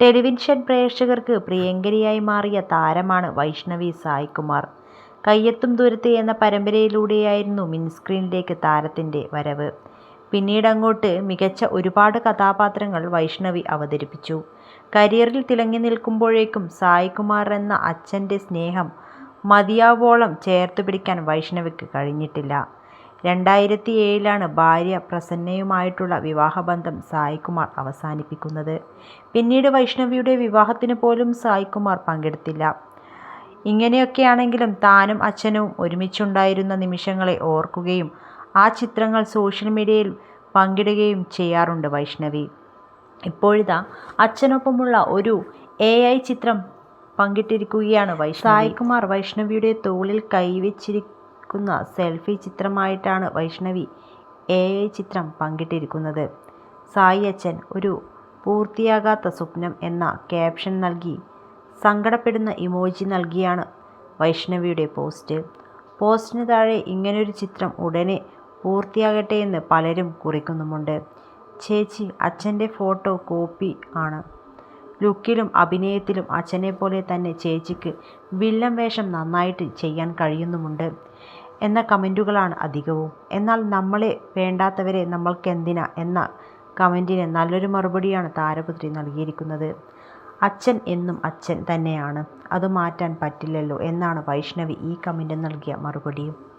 Television പ്രേക്ഷകർക്ക് പ്രിയങ്കരിയായി മാറിയ താരമാണ് വൈഷ്ണവി സായ്കുമാർ. കയ്യെത്തും ദൂരത്ത് എന്ന പരമ്പരയിലൂടെയായിരുന്നു മിൻസ്ക്രീനിലേക്ക് താരത്തിന്റെ വരവ്. പിന്നീട് അങ്ങോട്ട് മികച്ച ഒരുപാട് കഥാപാത്രങ്ങൾ വൈഷ്ണവി അവതരിപ്പിച്ചു. കരിയറിൽ തിളങ്ങി നിൽക്കുമ്പോഴേക്കും സായ്കുമാറെന്ന അച്ഛന്റെ സ്നേഹം മതിയാവോളം ചേർത്തുപിടിക്കാൻ വൈഷ്ണവിക്ക് കഴിഞ്ഞിട്ടില്ല. രണ്ടായിരത്തിയേഴിലാണ് ഭാര്യ പ്രസന്നയുമായിട്ടുള്ള വിവാഹബന്ധം സായികുമാർ അവസാനിപ്പിക്കുന്നത്. പിന്നീട് വൈഷ്ണവിയുടെ വിവാഹത്തിന് പോലും സായ്കുമാർ പങ്കെടുത്തില്ല. ഇങ്ങനെയൊക്കെയാണെങ്കിലും താനും അച്ഛനും ഒരുമിച്ചുണ്ടായിരുന്ന നിമിഷങ്ങളെ ഓർക്കുകയും ആ ചിത്രങ്ങൾ സോഷ്യൽ മീഡിയയിൽ പങ്കിടുകയും ചെയ്യാറുണ്ട് വൈഷ്ണവി. ഇപ്പോഴിതാ അച്ഛനൊപ്പമുള്ള ഒരു എഐ ചിത്രം പങ്കിട്ടിരിക്കുകയാണ് വൈഷ്ണവി. സായികുമാർ വൈഷ്ണവിയുടെ തോളിൽ കൈവച്ചിരിക്കുന്ന സെൽഫി ചിത്രമായിട്ടാണ് വൈഷ്ണവി എ ചിത്രം പങ്കിട്ടിരിക്കുന്നത്. സായി അച്ഛൻ ഒരു പൂർത്തിയാകാത്ത സ്വപ്നം എന്ന ക്യാപ്ഷൻ നൽകി സങ്കടപ്പെടുന്ന ഇമോജി നൽകിയാണ് വൈഷ്ണവിയുടെ പോസ്റ്റ്. പോസ്റ്റിന് താഴെ ഇങ്ങനൊരു ചിത്രം ഉടനെ പൂർത്തിയാകട്ടെ എന്ന് പലരും കുറിക്കുന്നുമുണ്ട്. ചേച്ചി അച്ഛന്റെ ഫോട്ടോ കോപ്പി ആണ്. ലുക്കിലും അഭിനയത്തിലും അച്ഛനെ പോലെ തന്നെ ചേച്ചിക്ക് വില്ലൻ വേഷം നന്നായിട്ട് ചെയ്യാൻ കഴിയുന്നുമുണ്ട് എന്ന കമന്റുകളാണ് അധികവും. എന്നാൽ നമ്മളെ വേണ്ടാത്തവരെ നമ്മൾക്കെന്തിനാ എന്ന കമന്റിന് നല്ലൊരു മറുപടിയാണ് താരപുത്രി നൽകിയിരിക്കുന്നത്. അച്ഛൻ എന്നും അച്ഛൻ തന്നെയാണ്. അത് മാറ്റാൻ പറ്റില്ലല്ലോ എന്നാണ് വൈഷ്ണവി ഈ കമന്റിന് നൽകിയ മറുപടിയും.